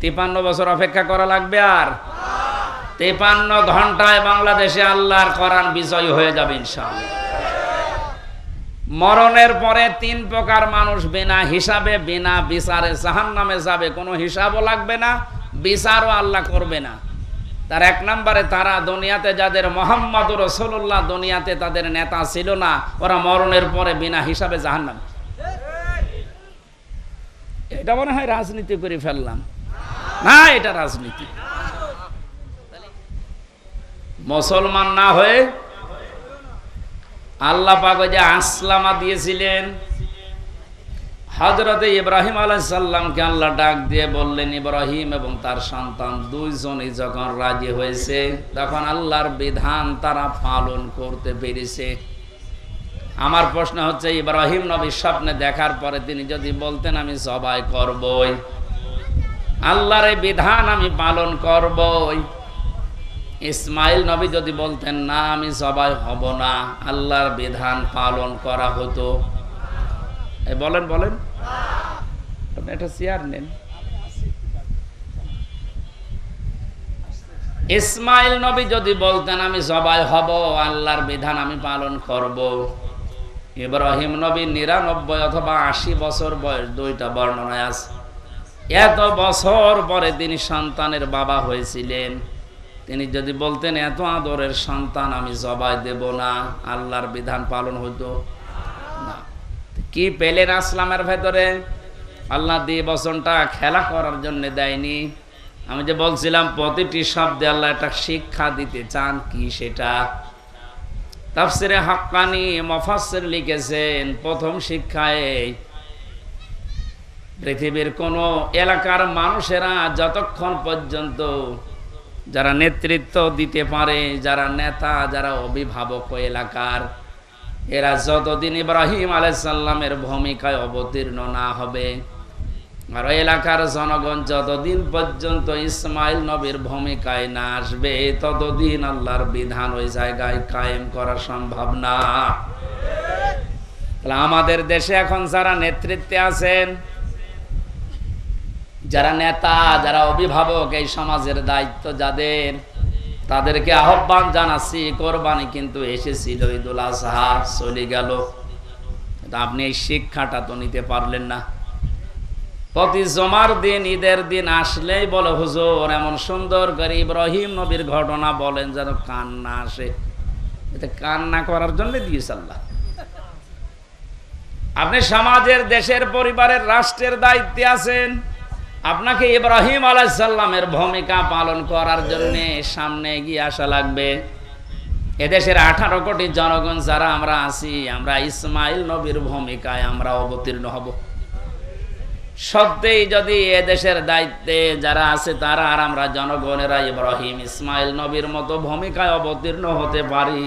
তিপান্ন বছর অপেক্ষা করা লাগবে আর? তেপান্ন ঘন্টায় বাংলাদেশে আল্লাহর কোরআন বিজয় হয়ে যাবে ইনশাআল্লাহ। মরণের পরে তিন প্রকার মানুষ বিনা হিসাবে, বিনা বিচারে জাহান নামে যাবে। কোনো হিসাবও লাগবে না, বিচারও আল্লাহ করবে না। তার এক নম্বরে তারা দুনিয়াতে যাদের মোহাম্মদ রসুল্লাহ দুনিয়াতে তাদের নেতা ছিল না, ওরা মরণের পরে বিনা হিসাবে জাহান নামে এটা মনে হয় রাজনীতি করে ফেললাম। না, এটা রাজনীতি। মুসলমান না হয়ে আল্লাহ পাক যে আসলামা দিয়েছিলেন। হজরতে ইব্রাহিম আলাইসাল্লামকে আল্লাহ ডাক দিয়ে বললেন, ইব্রাহিম এবং তার সন্তান দুইজনই যখন রাজি হয়েছে, তখন আল্লাহর বিধান তারা পালন করতে পেরেছে। আমার প্রশ্ন হচ্ছে, ইব্রাহিম নবীর স্বপ্নে দেখার পরে তিনি যদি বলতেন, আমি সবাই করবই। আল্লাহর এই বিধান আমি পালন করবই। ইসমাইল নবী যদি বলতেন, না, আমি সবাই হব না। আল্লাহর বিধান পালন করা হতো। বলেন বলেন। আপনি চেয়ার নেন। ইসমাইল নবী যদি বলতেন, আমি সবাই হব, আল্লাহর বিধান আমি পালন করব। ইব্রাহিম নবী নিরানব্বই অথবা আশি বছর বয়স, দুইটা বর্ণনায় আছে। এত বছর পরে তিনি সন্তানের বাবা হয়েছিলেন। তিনি যদি বলতেন, এত আদরের সন্তান আমি জবাই দেব না, আল্লাহর বিধান পালন হতো না। কি পেলেন আসলামের ভেতরে? আল্লাহ দিয়ে বচনটা খেলা করার জন্য দেয়নি। আমি যে বলছিলাম, প্রতিটি শব্দে আল্লাহ একটা শিক্ষা দিতে চান, কি সেটা? তাফসিরে হাক্কানি মফাসের লিখেছেন, প্রথম শিক্ষায় পৃথিবীর কোন এলাকার মানুষেরা যতক্ষণ পর্যন্ত যারা নেতৃত্ব দিতে পারে, যারা নেতা, যারা অভিভাবক এলাকার, এরা যতদিন ইব্রাহিম আলাইসাল্লামের ভূমিকায় অবতীর্ণ না হবে, আর এলাকার জনগণ যতদিন পর্যন্ত ইসমাইল নবীর ভূমিকায় না আসবে, ততদিন আল্লাহর বিধান ওই জায়গায় কায়েম করা সম্ভব না। আমাদের দেশে এখন যারা নেতৃত্বে আছেন যারা নেতা, যারা অভিভাবক, এই সমাজের দায়িত্ব যাদের, তাদেরকে আহ্বান জানাচ্ছি, কোরবানি কিন্তু এসেছিল ঈদুল আজহা চলে গেল। আপনি এই শিক্ষাটা তো নিতে পারলেন না। প্রতি জমার দিন, ঈদের দিন আসলেই বলে, হুজুর, এমন সুন্দর করে ইব্রাহিম নবীর ঘটনা বলেন যেন কান্না আসে। এটা কান্না করার জন্য দিয়েছে আল্লাহ। আপনি সমাজের, দেশের, পরিবারের, রাষ্ট্রের দায়িত্বে আছেন। আপনাকে ইব্রাহিম আলাইসাল্লামের ভূমিকা পালন করার জন্য সামনে এগিয়ে আসা লাগবে। এদেশের আঠারো কোটি জনগণ যারা আমরা আছি, আমরা ইসমাইল নবীর ভূমিকায় আমরা অবতীর্ণ হব। সত্যিই যদি এদেশের দায়িত্বে যারা আছে, তারা আর আমরা জনগণেরা ইব্রাহিম ইসমাইল নবীর মতো ভূমিকায় অবতীর্ণ হতে পারি।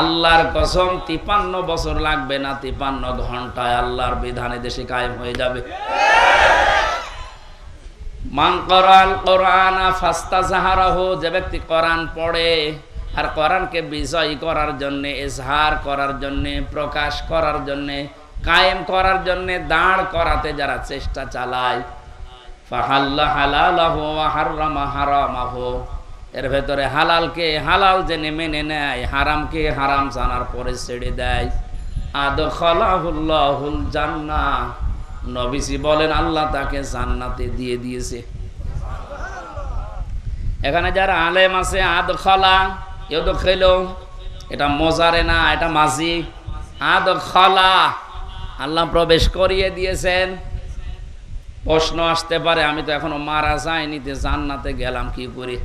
আল্লাহর কসম তিপান্ন বছর লাগবে না তিপান্ন ঘন্টায় আল্লাহর বিধানে দেশে কায়েম হয়ে যাবে। মান করাল কোরআনা ফাস্তা জাহারাহ যে ব্যক্তি কোরআন পড়ে আর কোরআনকে বিজয় করার জন্যে, এজহার করার জন্যে, প্রকাশ করার জন্যে, কায়েম করার জন্যে, দাঁড় করাতে যারা চেষ্টা চালায়, ফাহাল্লা হালালাহ হাররামা হারামাহ। এর ভেতরে হালালকে হালাল জেনে মেনে নেয়, হারামকে হারাম জানার পরে ছেড়ে দেয়। আদ খলাহুল্লাহুল জান্নাহ। নবিসি বলেন, আল্লাহ তাকে জান্নাতে দিয়ে দিয়েছে। এখানে যারা আলেম আছে আদ খলা কেউ তো খেলো, এটা মজারে না, এটা মাঝি আদ খলা আল্লাহ প্রবেশ করিয়ে দিয়েছেন। প্রশ্ন আসতে পারে, আমি তো এখনও মারা যাইনি, তে জান্নাতে গেলাম কি করে?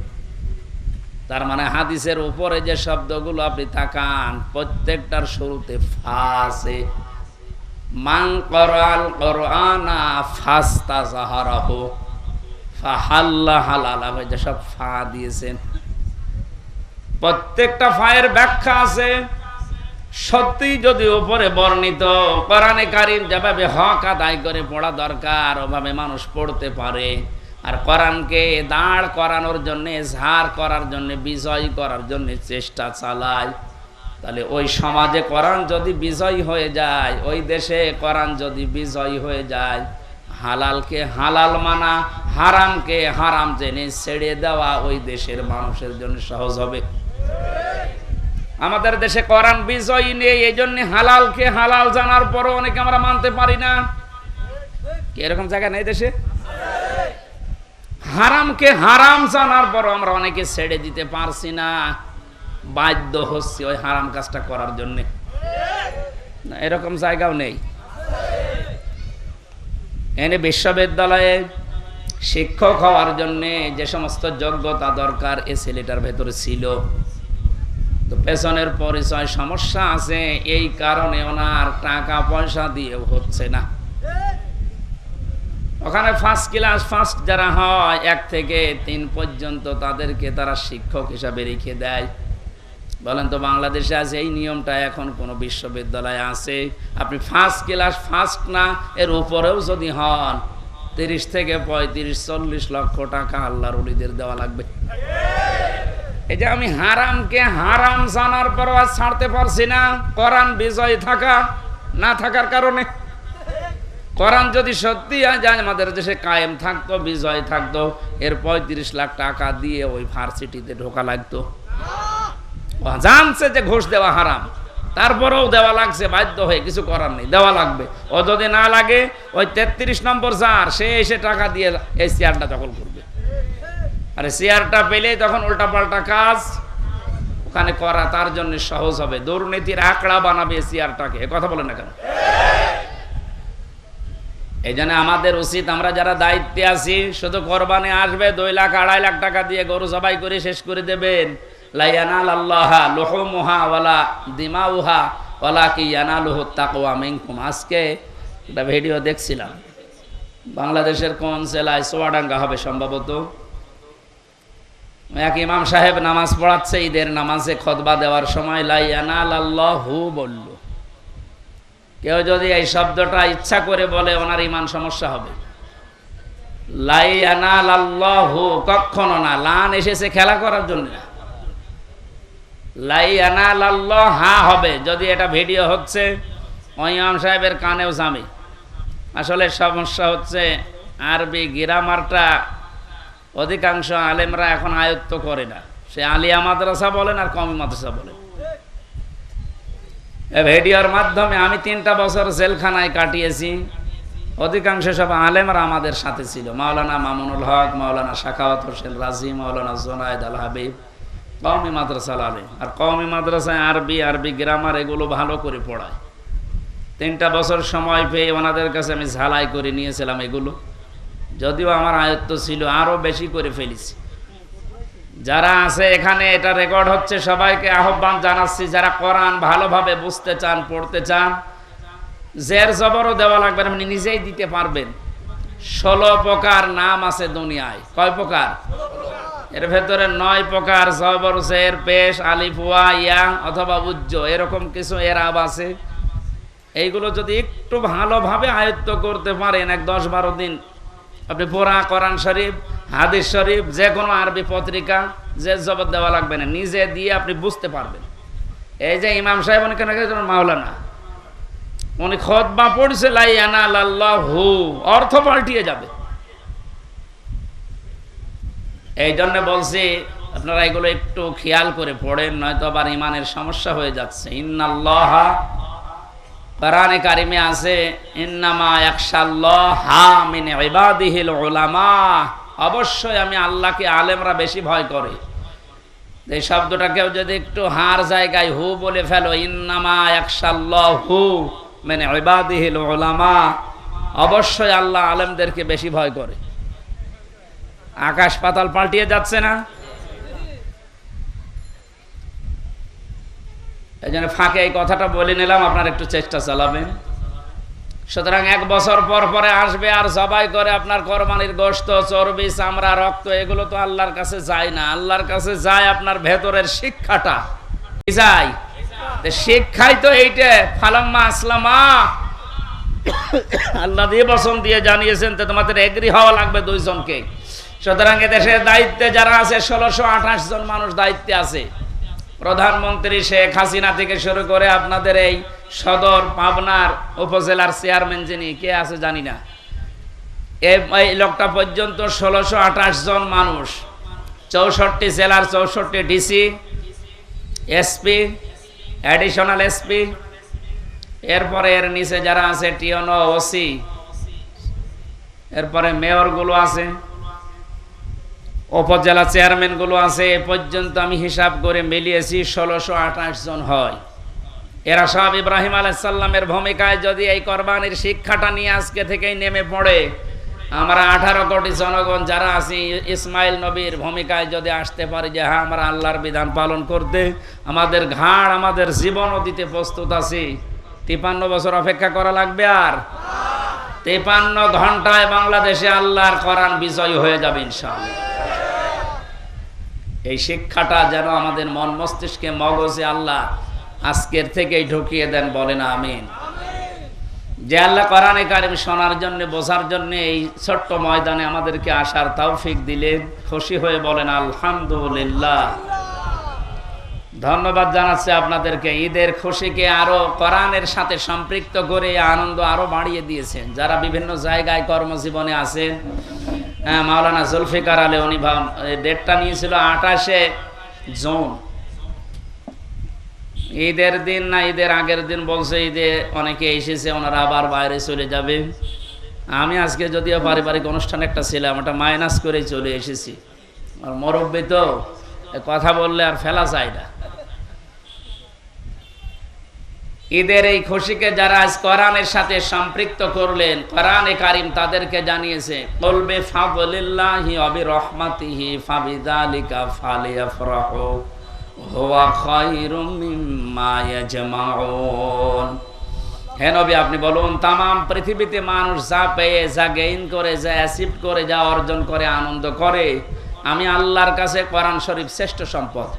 তার মানে হাদিসের উপরে যে শব্দগুলো আপনি তাকান, প্রত্যেকটার শুরুতে ফা আছে। মান করাল কোরআনা ফাস্তা জাহারাহ, ফাহাল্লা হালালা যে সব ফা দিয়েছেন। প্রত্যেকটা ফায়ের ব্যাখ্যা আছে। সত্যি যদি ওপরে বর্ণিত, কোরআনে কারিম যেভাবে হক আদায় করে পড়া দরকার, ওভাবে মানুষ পড়তে পারে। আর কোরআনকে দাঁড় করানোর জন্যে ঝাড় করার জন্যে, বিজয় করার জন্যে চেষ্টা চালায়। তাহলে ওই সমাজে কোরআন যদি বিজয় হয়ে যায়, ওই দেশে কোরআন যদি বিজয় হয়ে যায়, হালালকে হালাল মানা, হারামকে হারাম জেনে ছেড়ে দেওয়া ওই দেশের মানুষের জন্য সহজ হবে। আমাদের দেশে কোরআন বিজয় নেই এই জন্য হালালকে হালাল জানার পরও অনেকে আমরা মানতে পারি না। এরকম জায়গা নেই দেশে? হারামকে হারাম জানার পরও আমরা অনেকে ছেড়ে দিতে পারছি না। বাধ্য হচ্ছি ওই হারাম কাজটা করার জন্যে। না, এরকম জায়গাও নেই। এনে বিশ্ববিদ্যালয়ে শিক্ষক হওয়ার জন্যে যে সমস্ত যোগ্যতা দরকার, এ ছেলেটার ভেতরে ছিল। তো পেছনের পরিচয় সমস্যা আছে, এই কারণে ওনার টাকা পয়সা দিয়েও হচ্ছে না। ওখানে ফার্স্ট ক্লাস ফার্স্ট যারা হয়, এক থেকে তিন পর্যন্ত তাদেরকে তারা শিক্ষক হিসাবে রেখে দেয়। বলেন তো বাংলাদেশে আছে এই নিয়মটা এখন কোনো বিশ্ববিদ্যালয়ে আছে? আপনি ফার্স্ট ক্লাস ফার্স্ট না, এর উপরেও যদি হন, তিরিশ থেকে পঁয়ত্রিশ, চল্লিশ লক্ষ টাকা আল্লাহর উলিদের দেওয়া লাগবে। এই যে আমি হারামকে হারাম জানার পর আর ছাড়তে পারছি না। কোরআন বিজয় থাকা না থাকার কারণে। কোরআন যদি সত্যি আজ আমাদের দেশে কায়েম থাকতো, বিজয় থাকতো, এর পঁয়ত্রিশ লাখ টাকা দিয়ে ওই ভার্সিটিতে ঢোকা লাগতো। জানছে যে ঘুষ দেওয়া হারাম। তারপরেও দেওয়া লাগছে, বাধ্য হয়ে, কিছু করার নেই, দেওয়া লাগবে। ও যদি না লাগে, ওই তেত্রিশ নম্বর যার সে এসে টাকা দিয়ে এই চেয়ারটা দখল করবে। আরে চেয়ারটা পেলে তখন উল্টা পাল্টা কাজ। ওখানে করা তার জন্য সহজ হবে। দুর্নীতির আঁকড়া বানাবে চেয়ারটাকে। কথা বলে না কেন? এই জন্য আমাদের উচিত, আমরা যারা দায়িত্বে আছি, শুধু কোরবানি আসবে, দুই লাখ, আড়াই লাখ টাকা দিয়ে গরু সবাই করে শেষ করে দেবেন। লাইয়ানাল লোহমুহা দিমাউহা ওয়ালা কি ইয়ানালুহু মিনকুম। আজকে একটা ভিডিও দেখছিলাম। বাংলাদেশের কোন জেলায় সোয়াডাঙ্গা হবে সম্ভবত? এক ইমাম সাহেব নামাজ পড়াচ্ছে, ঈদের নামাজে খতবা দেওয়ার সময় লাইয়ানাল আল্লাহু বলল, কেউ যদি এই শব্দটা ইচ্ছা করে বলে ওনার ইমান সমস্যা হবে। লাইয়ানাল আল্লাহু কখনো না, লান এসেছে খেলা করার জন্য। না লাইয়ানাল আল্লাহ হা হবে। যদি এটা ভিডিও হচ্ছে ইমাম সাহেবের কানেও জামি। আসলে সমস্যা হচ্ছে, আরবি গ্রামারটা অধিকাংশ আলেমরা এখন আয়ত্ত করে না। সে আলিয়া মাদ্রাসা বলেন আর কমি মাদ্রাসা বলেন। ভিডিওর মাধ্যমে আমি তিনটা বছর জেলখানায় কাটিয়েছি। অধিকাংশ সব আলেমরা আমাদের সাথে ছিল। মাওলানা মামুনুল হক, মাওলানা শাখাওয়াত হোসেন রাজি, মাওলানা জোনায়দ আল হাবিব। কওমি মাদ্রাসা আলেম আর কওমি মাদ্রাসায় আরবি আরবি গ্রামার এগুলো ভালো করে পড়ায়। তিনটা বছর সময় পেয়ে ওনাদের কাছে আমি ঝালাই করে নিয়েছিলাম এগুলো। যদিও আমার আয়ত্ত ছিল আরও বেশি করে ফেলেছি। যারা আছে এখানে, এটা রেকর্ড হচ্ছে, সবাইকে আহ্বান জানাচ্ছি, যারা কোরআন ভালোভাবে বুঝতে চান, পড়তে চান, জের জবরও দেওয়া লাগবে আপনি নিজেই দিতে পারবেন। ষোলো প্রকার নাম আছে দুনিয়ায়। কয় প্রকার? এর ভেতরে নয় প্রকার জবর জের পেশ আলিফুয়া ইয়া অথবা উজ্জ, এরকম কিছু এরাব আছে। এইগুলো যদি একটু ভালোভাবে আয়ত্ত করতে পারেন এক দশ বারো দিন, আপনি পোড়া, কোরআন শরীফ, হাদিস শরীফ যে কোনো আরবি পত্রিকা, যে জবাব দেওয়া লাগবে না, নিজে দিয়ে আপনি বুঝতে পারবেন। এই যে ইমাম সাহেব উনি কেন মাওলানা, উনি খতবা পড়ছে, লাইয়ানা লাল্লাহু, অর্থ পাল্টিয়ে যাবে। এই জন্য বলছি, আপনারা এগুলো একটু খেয়াল করে পড়েন, নয়তো আবার ইমানের সমস্যা হয়ে যাচ্ছে। ইন্নাল্লাহা, কোরআনে কারিমে আছে, ইন্নামা ইয়াখশাল্লাহা মিন ইবাদিহিল উলামা। অবশ্যই আমি আল্লাহকে আলেমরা বেশি ভয় করে। এই শব্দটা কেউ যদি একটু হার জায়গায় হু বলে ফেলো, ইন্নামা ইয়াখশাল্লাহু মিন ইবাদিহিল উলামা, অবশ্যই আল্লাহ আলেমদেরকে বেশি ভয় করে। আকাশ পাতাল পাল্টিয়ে যাচ্ছে না। এই জন্য ফাঁকে এই কথাটা বলে নিলাম, আপনার একটু চেষ্টা চালাবেন। সুতরাং এক বছর পর পরে আসবে আর জবাই করে আপনার কোরবানির গোস্ত চর্বি, চামড়া, রক্ত, এগুলো তো আল্লাহর কাছে যায় না। আল্লাহর কাছে যায় আপনার ভেতরের শিক্ষাটা। যায়? শিক্ষাই তো এইটা। ফালাম্মা আসলামা। আল্লাহ দিয়ে বসন দিয়ে জানিয়েছেন তো তোমাদের এগ্রি হওয়া লাগবে দুইজনকে। সুতরাং এদেশের দায়িত্বে যারা আছে, ষোলোশো আঠাশ জন মানুষ দায়িত্বে আছে। প্রধানমন্ত্রী শেখ হাসিনা থেকে শুরু করে আপনাদের এই সদর, পাবনার উপজেলার চেয়ারম্যান যিনি, কে আছে জানি না। এই লোকটা পর্যন্ত ষোলোশো আঠাশ জন মানুষ। চৌষট্টি জেলার চৌষট্টি ডিসি এসপি অ্যাডিশনাল এসপি এরপরে এর নিচে যারা আছে টিওনো ওসি এরপরে মেয়রগুলো আছে। উপজেলা চেয়ারম্যানগুলো আছে, এ পর্যন্ত আমি হিসাব করে মিলিয়েছি ষোলোশো আঠাশ জন হয়। এরা সব ইব্রাহিম আলাইসাল্লামের ভূমিকায় যদি এই কোরবানির শিক্ষাটা নিয়ে আজকে থেকেই নেমে পড়ে, আমরা আঠারো কোটি জনগণ যারা আছি, ইসমাইল নবীর ভূমিকায় যদি আসতে পারি যে হ্যাঁ আমরা আল্লাহর বিধান পালন করতে, আমাদের ঘাড়, আমাদের জীবনও দিতে প্রস্তুত আছি। তিপান্ন বছর অপেক্ষা করা লাগবে আর? তেপান্ন ঘন্টায় বাংলাদেশে আল্লাহর করান বিজয় হয়ে যাবে ইনশাআল্লাহ। এই শিক্ষাটা যেন আমাদের মন মস্তিষ্কে মগজে আল্লাহ আজকের থেকেই ঢুকিয়ে দেন, বলেন আমিন। যে আল্লাহ কোরআনে কারিম শোনার জন্য, বোঝার জন্য এই ছোট্ট ময়দানে আমাদেরকে আসার তৌফিক দিলেন, খুশি হয়ে বলেন আলহামদুলিল্লাহ। ধন্যবাদ জানাচ্ছি আপনাদেরকে, ঈদের খুশিকে আরও কোরআনের সাথে সম্পৃক্ত করে আনন্দ আরও বাড়িয়ে দিয়েছেন। যারা বিভিন্ন জায়গায় কর্মজীবনে আছেন মাওলানা জুলফিকার আলী, উনি ডেটটা নিয়েছিল আঠাশে জুন। ঈদের দিন না, ঈদের আগের দিন বলছে, ঈদে অনেকে এসেছে, ওনারা আবার বাইরে চলে যাবে। আমি আজকে যদিও পারিবারিক অনুষ্ঠান একটা ছিলাম, ওটা মাইনাস করে চলে এসেছি। আর মুরব্বী তো কথা বললে আর ফেলা যায় না। ঈদের এই খুশিকে যারা আজ কোরআনের সাথে সম্পৃক্ত করলেন, কোরআনে কারিম তাদেরকে জানিয়েছে বলবে ফাদলিল্লাহি অবি রহমাতিহি ফাবিদালিকা ফালিয়াফরাহু, হুয়া খায়রুম মিম্মা ইয়াজমাউন। নবী, আপনি বলুন, তামাম পৃথিবীতে মানুষ যা পেয়ে, যা গেইন করে, যা অ্যাচিভ করে, যা অর্জন করে, আনন্দ করে, আমি আল্লাহর কাছে কোরআন শরীফ শ্রেষ্ঠ সম্পদ।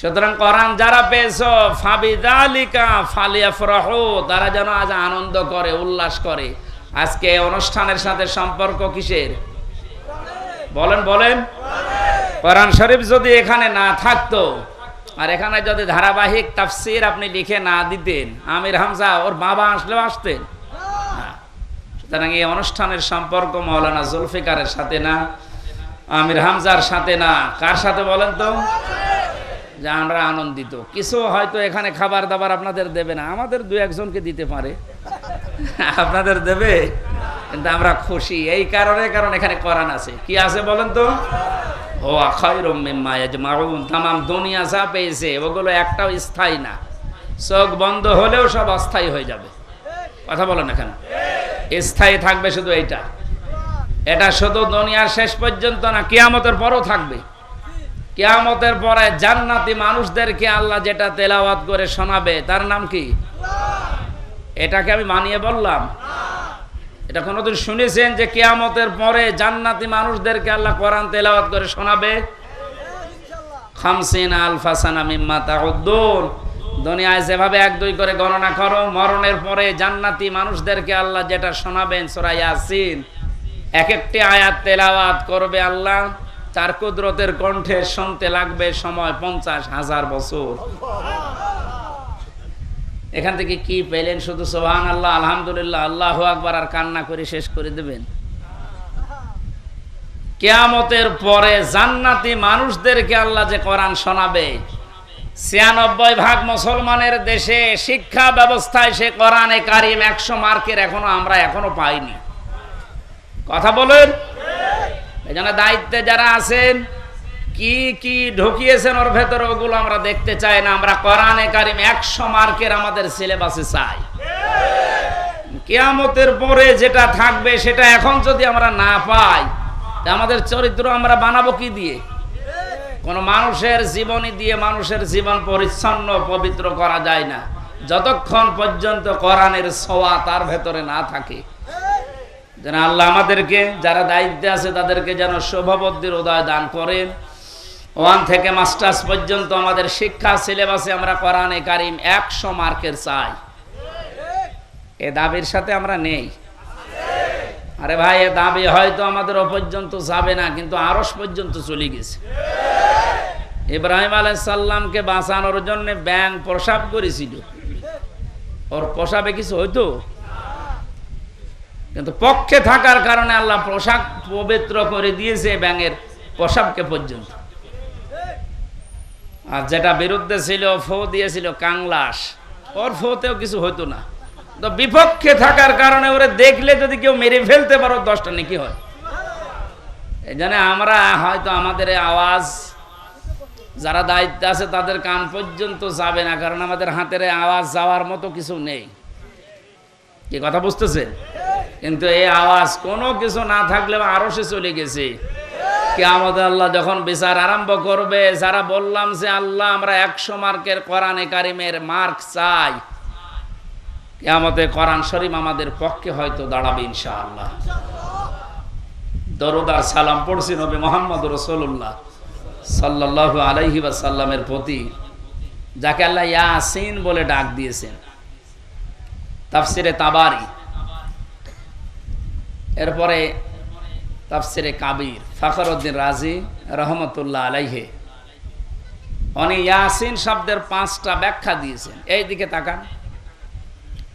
সুতরাং কোরআন যারা পেয়েছ, ফাবিদালিকা ফালিয়াফরাহু, তারা যেন আজ আনন্দ করে, উল্লাস করে। আজকে অনুষ্ঠানের সাথে সম্পর্ক কিসের? বলেন বলেন। কোরআন শরীফ যদি এখানে না থাকতো, আর এখানে যদি ধারাবাহিক তাফসির আপনি লিখে না দিতেন, আমির হামজা ওর বাবা আসলেও আসতেন। না। সুতরাং এই অনুষ্ঠানের সম্পর্ক মৌলানা জুলফিকারের সাথে না, আমির হামজার সাথে না। কার সাথে বলেন তো? যে আমরা আনন্দিত। কিছু হয়তো এখানে খাবার দাবার আপনাদের দেবে না। আমাদের দু একজনকে দিতে পারে। আপনাদের দেবে, কিন্তু আমরা খুশি। এই কারণে, কারণ এখানে করান আছে। কি আছে বলেন তো? ও তামাম দুনিয়া যা পেয়েছে, ওগুলো একটাও স্থায়ী না। চোখ বন্ধ হলেও সব অস্থায়ী হয়ে যাবে। কথা বলেন এখানে স্থায়ী থাকবে শুধু এইটা। এটা শুধু দুনিয়ার শেষ পর্যন্ত না, কিয়ামতের পরও থাকবে। কিয়ামতের পরে জান্নাতি মানুষদেরকে আল্লাহ যেটা তেলাওয়াত করে শোনাবে, তার নাম কি? এটাকে আমি মানিয়ে বললাম। এটা কোনোদিন শুনেছেন যে কেয়ামতের পরে জান্নাতি মানুষদেরকে আল্লাহ কোরআন তেলাওয়াত করে শোনাবে? খামসিন আলফাসানা মিম্মা তাউদ্দুন। দুনিয়ায় যেভাবে এক দুই করে গণনা করো, মরণের পরে জান্নাতি মানুষদেরকে আল্লাহ যেটা শোনাবেন, সূরা ইয়াসিন। এক একটি আয়াত তেলাওয়াত করবে আল্লাহ। তার কুদরতের কণ্ঠে শুনতে লাগবে সময় পঞ্চাশ হাজার বছর। এখান থেকে কি পেলেন শুধু সোহান আল্লাহ আলহামদুলিল্লাহ, আল্লাহ আকবার আর কান্না করে শেষ করে দেবেন। কেয়ামতের পরে জান্নাতি মানুষদেরকে আল্লাহ যে কোরআন শোনাবে, ছিয়ানব্বই ভাগ মুসলমানের দেশে শিক্ষা ব্যবস্থায় সে কোরআনে কারিম একশো মার্কের এখনও আমরা এখনও পাইনি। কথা বলেন। এই দায়িত্বে যারা আছেন, কি কি ঢুকিয়েছেন ওর ভেতরে ওগুলো আমরা দেখতে চাই না। আমরা কোরআনে কারিম একশো মার্কের আমাদের সিলেবাসে চাই। কেয়ামতের পরে যেটা থাকবে সেটা এখন যদি আমরা না পাই আমাদের চরিত্র আমরা বানাবো কি দিয়ে? কোন মানুষের জীবনী দিয়ে মানুষের জীবন পরিচ্ছন্ন, পবিত্র করা যায় না। যতক্ষণ পর্যন্ত কোরআনের ছোঁয়া তার ভেতরে না থাকে। যেন আল্লাহ আমাদেরকে যারা দায়িত্বে আছে তাদেরকে যেন শোভাবদ্ধির উদয় দান করেন। ওয়ান থেকে মাস্টার্স পর্যন্ত আমাদের শিক্ষা সিলেবাসে আমরা কোরআনে কারিম একশো মার্কের চাই। এ দাবির সাথে আমরা নেই। আরে ভাই, এ দাবি হয়তো আমাদের ও পর্যন্ত যাবে না, কিন্তু আরস পর্যন্ত চলে গেছে। ইব্রাহিম আলাইসাল্লামকে বাঁচানোর জন্য ব্যাং প্রসাব করেছিল। ওর প্রসাবে কিছু হইতো? কিন্তু পক্ষে থাকার কারণে আল্লাহ পোশাক পবিত্র করে দিয়েছে ব্যাঙের পোশাককে পর্যন্ত। আর যেটা বিরুদ্ধে ছিল, ফো দিয়েছিল কাংলাস। ওর ফোতেও কিছু হতো না। তো বিপক্ষে থাকার কারণে ওরে দেখলে যদি কেউ মেরে ফেলতে পারো, দশটা নাকি হয়। এই জন্য আমরা হয়তো আমাদের আওয়াজ, যারা দায়িত্বে আছে তাদের কান পর্যন্ত যাবে না, কারণ আমাদের হাতের আওয়াজ যাওয়ার মতো কিছু নেই। কি কথা বুঝতেছে কিন্তু এই আওয়াজ কোনো কিছু না থাকলে আরও সে চলে গেছে। কে আমাদের আল্লাহ যখন বিচার আরম্ভ করবে, যারা বললাম যে আল্লাহ, আমরা একশো মার্কের কোরআনে কারিমের মার্ক চাই আমাদের কোরআন শরীফ আমাদের পক্ষে হয়তো দাঁড়াবে ইনশাআল্লাহ। দরদার সালাম পড়ছি নবী মোহাম্মদ রসুল্লাহ সাল্লাহ আলাইহি বা সাল্লামের প্রতি, যাকে আল্লাহ ইয়াসিন বলে ডাক দিয়েছেন। তাফসিরে তাবারি। এরপরে তাফসিরে কাবির, ফখরুদ্দিন রাজি রহমতুল্লাহ আলাইহে। উনি ইয়াসিন শব্দের পাঁচটা ব্যাখ্যা দিয়েছেন। এই দিকে তাকান।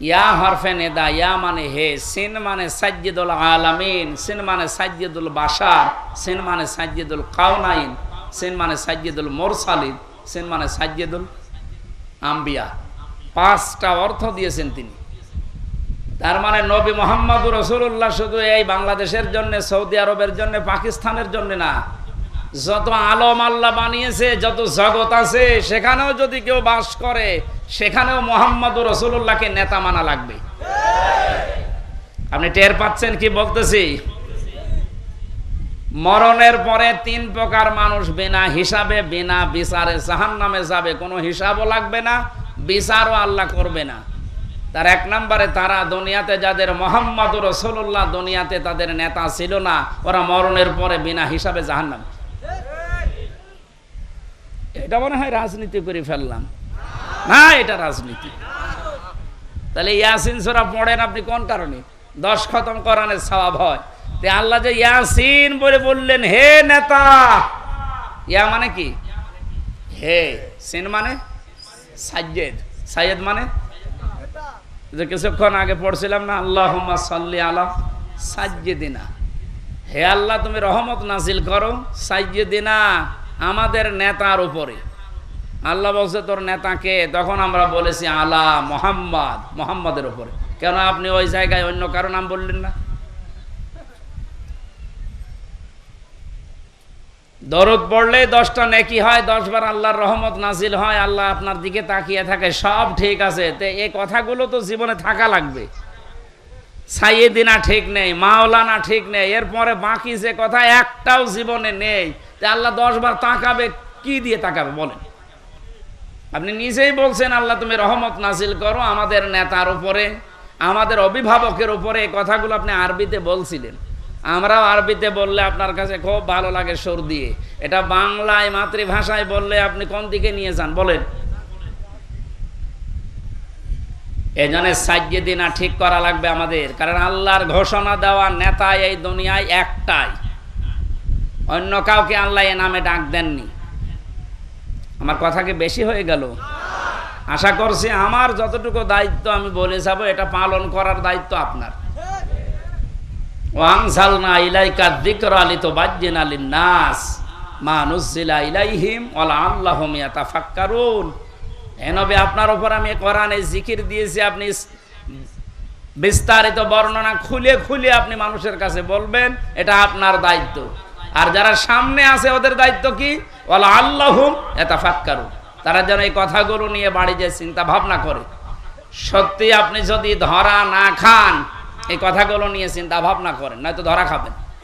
ইয়া হরফে নেদা, ইয়া মানে হে, সিন মানে সাজ্জিদুল আলামিন, সিন মানে সাজ্জিদুল বাসার সিন মানে সাজ্জিদুল কাউনাইন সিন মানে সাজ্জিদুল মোরসালিন, সিন মানে সাজ্জিদুল আম্বিয়া। পাঁচটা অর্থ দিয়েছেন তিনি। তার মানে নবী মোহাম্মদ রসুল্লাহ শুধু এই বাংলাদেশের জন্য, সৌদি আরবের জন্য, পাকিস্তানের জন্য না। যত আলম আল্লাহ বানিয়েছে, যত জগৎ আছে, সেখানেও যদি কেউ বাস করে, সেখানেও মোহাম্মদ রসুল্লাহকে নেতা মানা লাগবে। আপনি টের পাচ্ছেন কি বলতেছি? মরণের পরে তিন প্রকার মানুষ বিনা হিসাবে, বিনা বিচারে জাহান নামে যাবে। কোনো হিসাবও লাগবে না, বিচারও আল্লাহ করবে না। তার এক নম্বরে তারা দুনিয়াতে যাদের মোহাম্মদ রসুল্লাহ দুনিয়াতে তাদের নেতা ছিল না, ওরা মরণের পরে বিনা হিসাবে জাহান নামে এটা মনে হয় রাজনীতি করে ফেললাম। না, এটা রাজনীতি। তাহলে ইয়াসিন সোরা পড়েন আপনি কোন কারণে? দশ খতম করানের স্বভাব হয়। তে আল্লাহ যে ইয়াসিন বলে বললেন, হে নেতা! ইয়া মানে কি? হে, সিন মানে সাজ্জেদ। সাইয়েদ মানে যে কিছুক্ষণ আগে পড়ছিলাম না আল্লাহ সাল্লি আলা সাজ্জেদিনা। হে আল্লাহ, তুমি রহমত নাজিল করো সাজ্জেদিনা আমাদের নেতার উপরে। আল্লাহ বলছে, তোর নেতাকে তখন আমরা বলেছি, আলা মোহাম্মদ, মোহাম্মদের উপরে। কেন আপনি ওই জায়গায় অন্য কারও নাম বললেন না? দরদ পড়লে দশটা নেকি হয়, দশবার আল্লাহর রহমত নাজিল হয়, আল্লাহ আপনার দিকে তাকিয়ে থাকে, সব ঠিক আছে। তো এই কথাগুলো তো জীবনে থাকা লাগবে। সাইয়েদিনা ঠিক নেই, মাওলানা ঠিক নেই, এরপরে বাকি যে কথা একটাও জীবনে নেই। তে আল্লাহ দশবার তাকাবে, কি দিয়ে তাকাবে বলেন? আপনি নিজেই বলছেন, আল্লাহ তুমি রহমত নাজিল করো আমাদের নেতার উপরে, আমাদের অভিভাবকের উপরে, এই কথাগুলো আপনি আরবিতে বলছিলেন। আমরাও আরবিতে বললে আপনার কাছে খুব ভালো লাগে সর দিয়ে এটা বাংলায় মাতৃভাষায় বললে আপনি কোন দিকে নিয়ে যান? বলেন। এই জন্য সাজ্যে দিনা ঠিক করা লাগবে আমাদের। কারণ আল্লাহর ঘোষণা দেওয়া নেতা এই দুনিয়ায় একটাই। অন্য কাউকে আল্লাহ এ নামে ডাক দেননি। আমার কথা কি বেশি হয়ে গেল? আশা করছি আমার যতটুকু দায়িত্ব আমি বলে যাব, এটা পালন করার দায়িত্ব আপনার। ওয়াংসালনা ইলাইকা যিকর আলী তো বাজ্জিন আলী নাস মা নুজিলা ইলাইহিম ওয়ালা আল্লাহুম ইয়াতাফাক্কারুন এনবে আপনার উপর আমি কোরআনে জিকির দিয়েছি, আপনি বিস্তারিত বর্ণনা খুলে খুলে আপনি মানুষের কাছে বলবেন, এটা আপনার দায়িত্ব। আর যারা সামনে আছে, ওদের দায়িত্ব কি? ওয়ালা এটা ইয়াতাফাক্কারুন তারা যেন এই কথাগুলো নিয়ে বাড়ি যে চিন্তা ভাবনা করে। সত্যি আপনি যদি ধরা না খান এই কথাগুলো নিয়ে চিন্তা ভাবনা করেন নয়তো ধরা খাবেন।